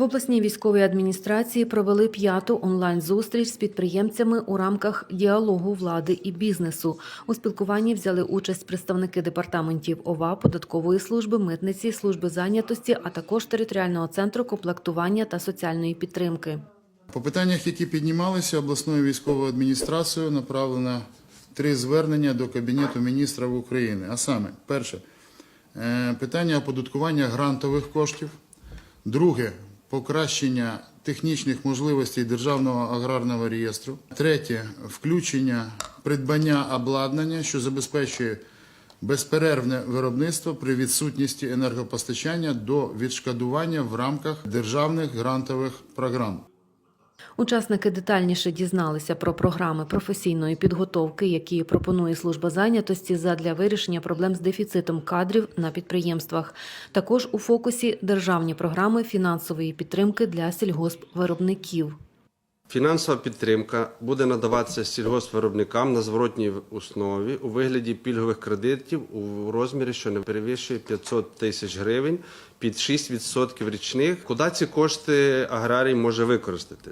В обласній військовій адміністрації провели п'яту онлайн-зустріч з підприємцями у рамках діалогу влади і бізнесу. У спілкуванні взяли участь представники департаментів ОВА, податкової служби, митниці, служби зайнятості, а також територіального центру комплектування та соціальної підтримки. По питаннях, які піднімалися обласною військовою адміністрацією, направлено три звернення до Кабінету міністрів України. А саме, перше, е, питання оподаткування грантових коштів. Друге покращення технічних можливостей Державного аграрного реєстру. Третє включення придбання обладнання, що забезпечує безперервне виробництво при відсутності енергопостачання до відшкодування в рамках державних грантових програм. Учасники детальніше дізналися про програми професійної підготовки, які пропонує служба зайнятості задля вирішення проблем з дефіцитом кадрів на підприємствах. Також у фокусі державні програми фінансової підтримки для сільгоспвиробників. Фінансова підтримка буде надаватися сільгоспвиробникам на зворотній основі у вигляді пільгових кредитів у розмірі, що не перевищує 500 тисяч гривень під 6% річних. Куди ці кошти аграрій може використати?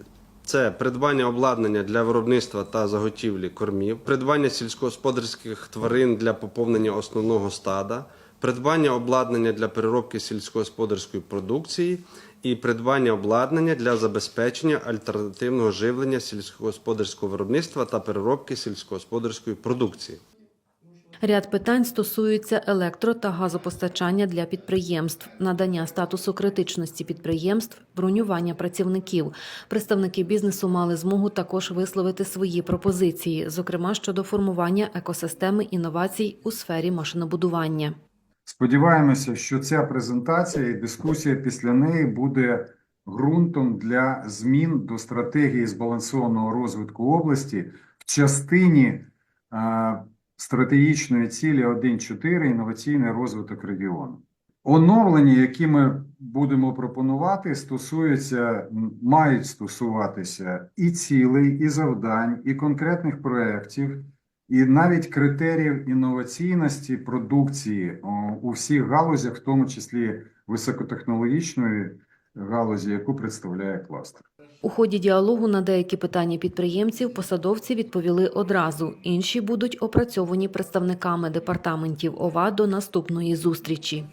Це придбання обладнання для виробництва та заготівлі кормів, придбання сільськогосподарських тварин для поповнення основного стада, придбання обладнання для переробки сільськогосподарської продукції і придбання обладнання для забезпечення альтернативного живлення сільськогосподарського виробництва та переробки сільськогосподарської продукції. Ряд питань стосуються електро та газопостачання для підприємств, надання статусу критичності підприємств, бронювання працівників. Представники бізнесу мали змогу також висловити свої пропозиції, зокрема щодо формування екосистеми інновацій у сфері машинобудування. Сподіваємося, що ця презентація і дискусія після неї буде ґрунтом для змін до стратегії збалансованого розвитку області в частині стратегічної цілі 1.4 інноваційний розвиток регіону. Оновлення, які ми будемо пропонувати, стосуються, мають стосуватися і цілей, і завдань, і конкретних проєктів, і навіть критеріїв інноваційності продукції у всіх галузях, в тому числі високотехнологічної галузі, яку представляє кластер. У ході діалогу на деякі питання підприємців посадовці відповіли одразу. Інші будуть опрацьовані представниками департаментів ОВА до наступної зустрічі.